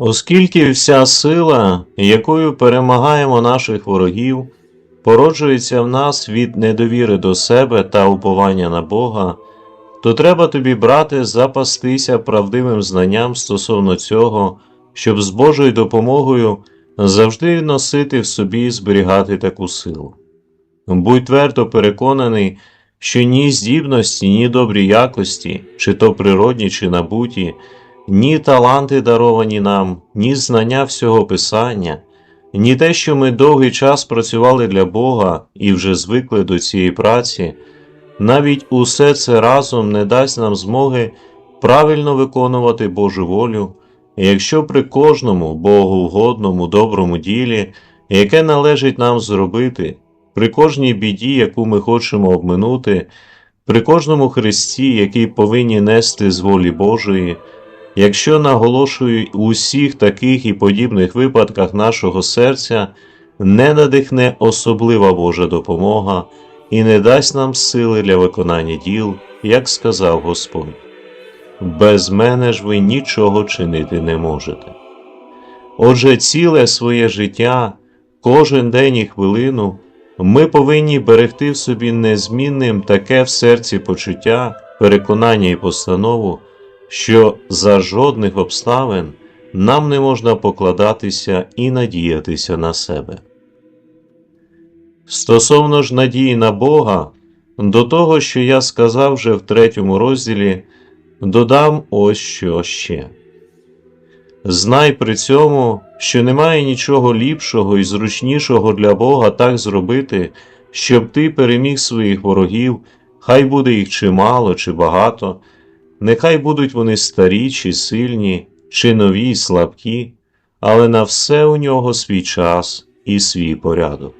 Оскільки вся сила, якою перемагаємо наших ворогів, породжується в нас від недовіри до себе та уповання на Бога, то треба тобі, брате, запастися правдивим знанням стосовно цього, щоб з Божою допомогою завжди носити в собі і зберігати таку силу. Будь твердо переконаний, що ні здібності, ні добрі якості, чи то природні, чи набуті, ні таланти даровані нам, ні знання всього Писання, ні те, що ми довгий час працювали для Бога і вже звикли до цієї праці, навіть усе це разом не дасть нам змоги правильно виконувати Божу волю, якщо при кожному богоугодному доброму ділі, яке належить нам зробити, при кожній біді, яку ми хочемо обминути, при кожному хресті, який повинні нести з волі Божої, якщо наголошую у усіх таких і подібних випадках нашого серця, не надихне особлива Божа допомога і не дасть нам сили для виконання діл, як сказав Господь. Без мене ж ви нічого чинити не можете. Отже, ціле своє життя, кожен день і хвилину ми повинні берегти в собі незмінним таке в серці почуття, переконання і постанову, що за жодних обставин нам не можна покладатися і надіятися на себе. Стосовно ж надії на Бога, до того, що я сказав вже в третьому розділі, додам ось що ще. Знай при цьому, що немає нічого ліпшого і зручнішого для Бога так зробити, щоб ти переміг своїх ворогів, хай буде їх чимало чи багато, нехай будуть вони старі чи сильні, чи нові й слабкі, але на все у нього свій час і свій порядок.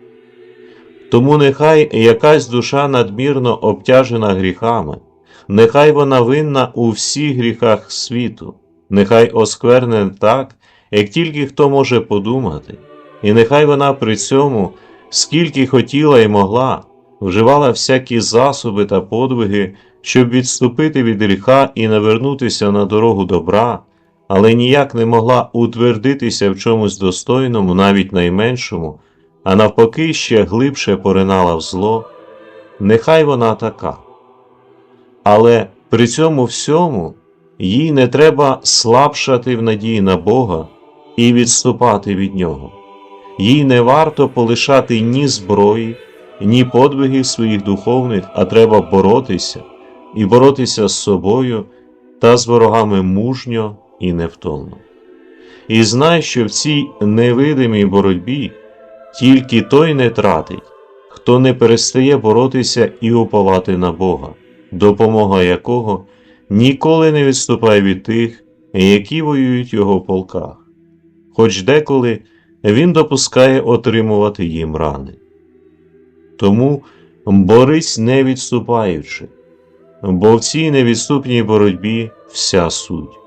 Тому нехай якась душа надмірно обтяжена гріхами, нехай вона винна у всіх гріхах світу, нехай оскверне так, як тільки хто може подумати, і нехай вона при цьому, скільки хотіла і могла, вживала всякі засоби та подвиги, щоб відступити від гріха і навернутися на дорогу добра, але ніяк не могла утвердитися в чомусь достойному, навіть найменшому, а навпаки ще глибше поринала в зло, нехай вона така. Але при цьому всьому їй не треба слабшати в надії на Бога і відступати від Нього. Їй не варто полишати ні зброї, ні подвигів своїх духовних, а треба боротися і боротися з собою та з ворогами мужньо і невтомно. І знай, що в цій невидимій боротьбі тільки той не тратить, хто не перестає боротися і уповати на Бога, допомога якого ніколи не відступає від тих, які воюють його в полках, хоч деколи він допускає отримувати їм рани. Тому борись не відступаючи, бо в цій невідступній боротьбі вся суть.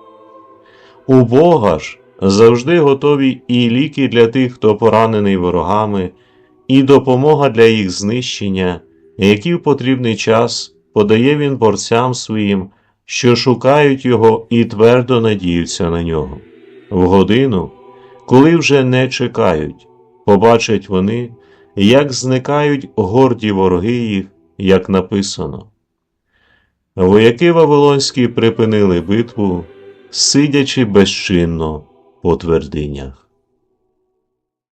У Бога ж завжди готові і ліки для тих, хто поранений ворогами, і допомога для їх знищення, які в потрібний час подає він борцям своїм, що шукають його і твердо надіються на нього. В годину, коли вже не чекають, побачать вони, як зникають горді вороги їх, як написано. Вояки Вавилонські припинили битву, сидячи безчинно по твердинях.